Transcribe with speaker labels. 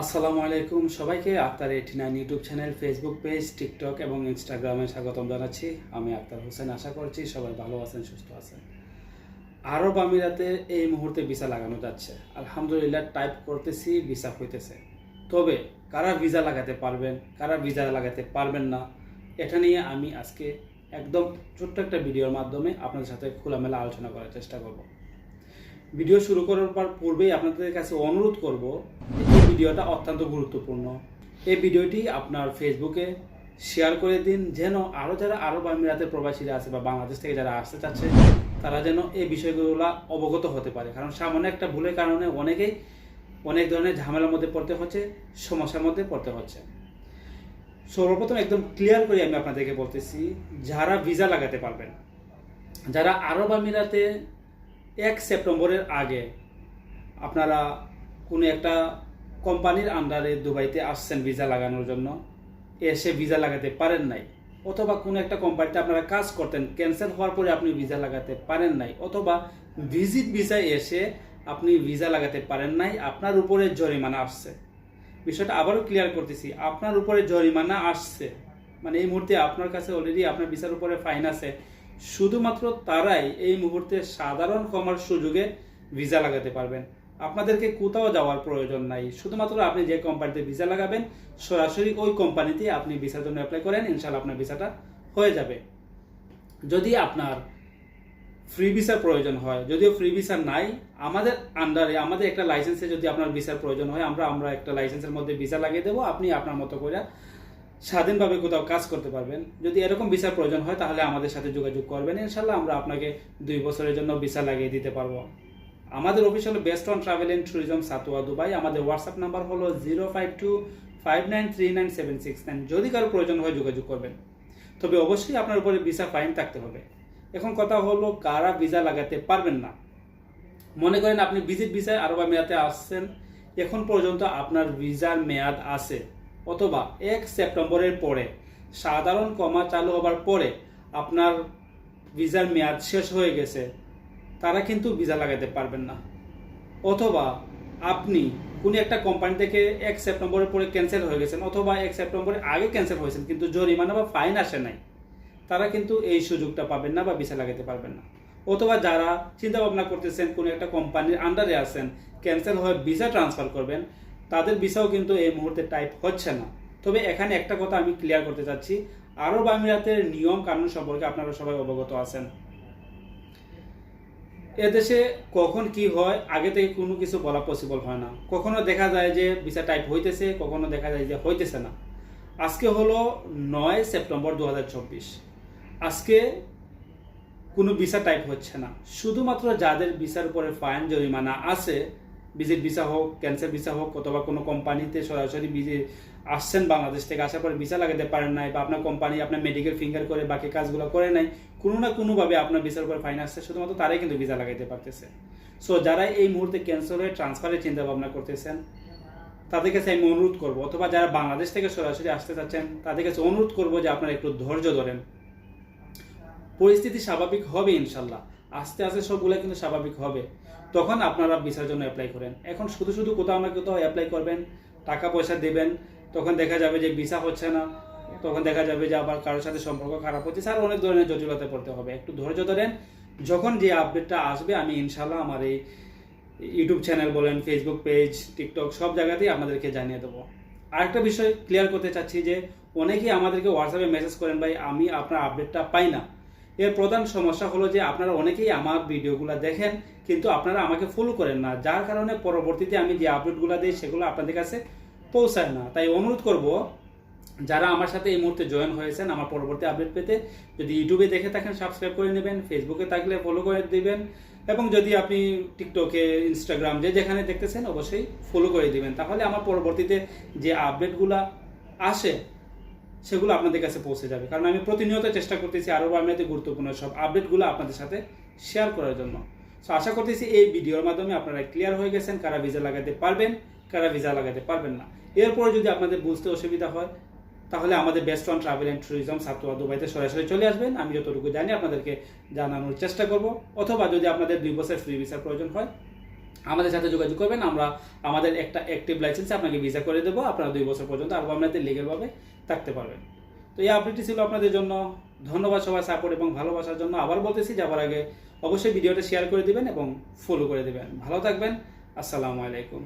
Speaker 1: আসসালামু আলাইকুম সবাইকে, Akhtar eighty nine YouTube channel Facebook page TikTok এবং ইনস্টাগ্রামে স্বাগতম জানাচ্ছি। আমি আক্তার হোসেন, আশা করছি সবাই ভালো আছেন, সুস্থ আছেন। আরব আমিরাতে এই মুহূর্তে ভিসা লাগানো যাচ্ছে। আলহামদুলিল্লাহ টাইপ করতেছি, ভিসা হইতেছে। তবে কারা ভিসা লাগাতে পারবেন, কারা ভিসা লাগাতে পারবেন না, এটা নিয়ে আমি আজকে একদম ছোট্ট একটা ভিডিওর মাধ্যমে আপনাদের সাথে খোলামেলা আলোচনা করার চেষ্টা করব। ভিডিও শুরু করার পর পূর্বেই আপনাদের কাছে অনুরোধ করব এই ভিডিওটা অত্যন্ত গুরুত্বপূর্ণ। এই ভিডিওটি আপনার ফেসবুকে শেয়ার করে দিন, যেন আরও যারা আরব আমিরাতের প্রবাসীরা আছে বা বাংলাদেশ থেকে যারা আসতে চাচ্ছে, তারা যেন এই বিষয়গুলো অবগত হতে পারে। কারণ সামান্য একটা ভুলের কারণে অনেকেই অনেক ধরনের ঝামেলার মধ্যে পড়তে হচ্ছে, সমস্যার মধ্যে পড়তে হচ্ছে। সর্বপ্রথম একদম ক্লিয়ার করে আমি আপনাদেরকে বলতেছি, যারা ভিসা লাগাতে পারবেন, যারা আরব আমিরাতে এক সেপ্টেম্বরের আগে আপনারা কোনো একটা কোম্পানির আন্ডারে দুবাইতে আসছেন ভিসা লাগানোর জন্য। এসে ভিসা লাগাতে পারেন নাই। অথবা কোনো একটা কোম্পানিতে আপনারা কাজ করতেন ক্যান্সেল হওয়ার পরে আপনি ভিসা লাগাতে পারেন নাই। অথবা ভিজিট ভিসায় এসে আপনি ভিসা লাগাতে পারেন নাই, আপনার উপরে জরিমানা আসছে। বিষয়টা আবারও ক্লিয়ার করতেছি, আপনার উপরে জরিমানা আসছে। মানে এই মুহূর্তে আপনার কাছে অলরেডি আপনার ভিসার উপরে ফাইন আছে। শুধুমাত্র তারাই এই মুহূর্তে সাধারণ কমার সুযোগে ভিসা লাগাতে পারবেন। আপনাদেরকে কোথাও যাওয়ার প্রয়োজন নাই। শুধুমাত্র আপনি যে কোম্পানিতে ভিসা লাগাবেন, সরাসরি ওই কোম্পানিতে আপনি ভিসার জন্য অ্যাপ্লাই করেন ইনশাল্লাহ আপনার ভিসাটা হয়ে যাবে। যদি আপনার ফ্রি ভিসার প্রয়োজন হয়, যদিও ফ্রি ভিসা নাই, আমাদের আন্ডারে আমাদের একটা লাইসেন্সে যদি আপনার ভিসার প্রয়োজন হয়, আমরা আমরা একটা লাইসেন্সের মধ্যে ভিসা লাগিয়ে দেবো, আপনি আপনার মতো করে স্বাধীনভাবে কোথাও কাজ করতে পারবেন। যদি এরকম ভিসার প্রয়োজন হয়, তাহলে আমাদের সাথে যোগাযোগ করবেন। ইনশাল্লাহ আমরা আপনাকে দুই বছরের জন্য ভিসা লাগিয়ে দিতে পারব। আমাদের অফিস হলো best on travel and tourism Satwa Dubai. আমাদের হোয়াটসঅ্যাপ নাম্বার হলো zero five two five nine three nine seven six nine. যদি কারও প্রয়োজন হয় যোগাযোগ করবেন। তবে অবশ্যই আপনার উপরে ভিসা ফাইন থাকতে হবে। এখন কথা হলো, কারা ভিসা লাগাতে পারবেন না? মনে করেন আপনি ভিজিট ভিসায় আরব আমিরাতে আসছেন। এখন পর্যন্ত আপনার ভিসার মেয়াদ আছে। অথবা এক সেপ্টেম্বরের পরে। সাধারণ কমা চালু হবার পরে আপনার ভিসার মেয়াদ শেষ হয়ে গেছে। তারা কিন্তু ভিসা লাগাতে পারবেন না। অথবা আপনি কোনো একটা কোম্পানি থেকে এক সেপ্টেম্বরের পরে ক্যান্সেল হয়ে গেছেন অথবা এক সেপ্টেম্বরের আগে ক্যান্সেল হয়েছেন, কিন্তু জরিমানা বা ফাইন আসে নাই। তারা কিন্তু এই সুযোগটা পাবেন না বা ভিসা লাগাতে পারবেন না। অথবা যারা চিন্তা ভাবনা করতেছেন কোনো একটা কোম্পানির আন্ডারে আছেন, ক্যান্সেল হয়ে ভিসা ট্রান্সফার করবেন তাদের ভিসাও কিন্তু এই মুহূর্তে টাইপ হচ্ছে না। তবে এখানে একটা কথা আমি ক্লিয়ার করতে চাচ্ছি। আরব আমিরাতের নিয়ম কানুন সম্পর্কে আপনারা সবাই অবগত আছেন। এদেশে কখন কি হয়, আগে থেকে কোনো কিছু বলা পসিবল হয় না। কখনো দেখা যায় যে ভিসা টাইপ হইতেছে, কখনো দেখা যায় যে হইতেছে না। আজকে হলো নয় সেপ্টেম্বর দু হাজার চব্বিশ। আজকে কোনো ভিসা টাইপ হচ্ছে না। শুধুমাত্র যাদের ভিসার উপরে ফাইন জরিমানা আছে ভিজিট ভিসা হোক, ক্যান্সার ভিসা হোক, অথবা কোনো কোম্পানিতে সরাসরি ভিজে আসছেন বাংলাদেশ থেকে আসার পরে ভিসা লাগাতে পারেন নাই বা আপনার কোম্পানি আপনার মেডিকেল ফিঙ্গার করে বাকি কাজগুলো করে নাই, কোনো না কোনোভাবে আপনার ভিসার উপর ফাইন আসছে, শুধুমাত্র তারাই কিন্তু ভিসা লাগাইতে পারতেছে। সো যারা এই মুহূর্তে ক্যান্সেল হয়ে ট্রান্সফারের চিন্তা ভাবনা করতেছেন তাদের কাছে আমি অনুরোধ করব, অথবা যারা বাংলাদেশ থেকে সরাসরি আসতে চাচ্ছেন, তাদের কাছে অনুরোধ করব যে আপনারা একটু ধৈর্য ধরেন। পরিস্থিতি স্বাভাবিক হবে ইনশাল্লাহ। আস্তে আস্তে সবগুলো কিন্তু স্বাভাবিক হবে। তখন আপনারা ভিসার জন্য অ্যাপ্লাই করেন। এখন শুধু শুধু কোথাও না কোথাও অ্যাপ্লাই করবেন, টাকা পয়সা দেবেন, তখন দেখা যাবে যে ভিসা হচ্ছে না, তখন দেখা যাবে যে আবার কারোর সাথে সম্পর্ক খারাপ হচ্ছে। আর অনেক ধরনের জটিলতায় পড়তে হবে। একটু ধৈর্য ধরেন, যখন যে আপডেটটা আসবে, আমি ইনশাল্লাহ আমার এই ইউটিউব চ্যানেল বলেন ফেসবুক পেজ টিকটক সব জায়গাতেই আপনাদেরকে জানিয়ে দেবো। আরেকটা বিষয় ক্লিয়ার করতে চাচ্ছি যে, অনেকেই আমাদেরকে হোয়াটসঅ্যাপে মেসেজ করেন, ভাই, আমি আপনার আপডেটটা পাই না। এর প্রধান সমস্যা হলো যে আপনারা অনেকেই আমার ভিডিওগুলো দেখেন, কিন্তু আপনারা আমাকে ফলো করেন না। যার কারণে পরবর্তীতে আমি যে আপডেটগুলো দিই সেগুলো আপনাদের কাছে পৌঁছায় না। তাই অনুরোধ করব, যারা আমার সাথে এই মুহূর্তে জয়েন হয়েছেন, আমার পরবর্তী আপডেট পেতে, যদি ইউটিউবে দেখে থাকেন সাবস্ক্রাইব করে নেবেন ফেসবুকে থাকলে ফলো করে দেবেন, এবং যদি আপনি টিকটকে ইনস্টাগ্রাম যে যেখানে দেখতেছেন, অবশ্যই ফলো করে দিবেন। তাহলে আমার পরবর্তীতে যে আপডেটগুলো আসে সেগুলো আপনাদের কাছে পৌঁছে যাবে। কারণ আমি প্রতিনিয়ত চেষ্টা করতেছি আরও আপনাদের গুরুত্বপূর্ণ সব আপডেটগুলো আপনাদের সাথে শেয়ার করার জন্য। সো আশা করতেছি এই ভিডিওর মাধ্যমে আপনারা ক্লিয়ার হয়ে গেছেন কারা ভিসা লাগাতে পারবেন, কারা ভিসা লাগাতে পারবেন না। এরপরে যদি আপনাদের বুঝতে অসুবিধা হয়, তাহলে আমাদের best on travel and tourism Satwa দুবাইতে সরাসরি চলে আসবেন। আমি যতটুকু জানি আপনাদেরকে জানানোর চেষ্টা করব। অথবা যদি আপনাদের দুই বছর ফ্রি ভিসার প্রয়োজন হয় আমাদের সাথে যোগাযোগ করবেন, আমরা আমাদের একটা অ্যাক্টিভ লাইসেন্সে আপনাকে ভিসা করে দেবো, আপনারা দুই বছর পর্যন্ত আরও আপনাদের লিগেলভাবে থাকতে পারবেন। তো এই আপডেটটি ছিল আপনাদের জন্য। ধন্যবাদ সবাই সাপোর্ট এবং ভালোবাসার জন্য। আবার বলতেছি, যাবার আগে অবশ্যই ভিডিওটা শেয়ার করে দিবেন এবং ফলো করে দিবেন। ভালো থাকবেন। আসসালামু আলাইকুম।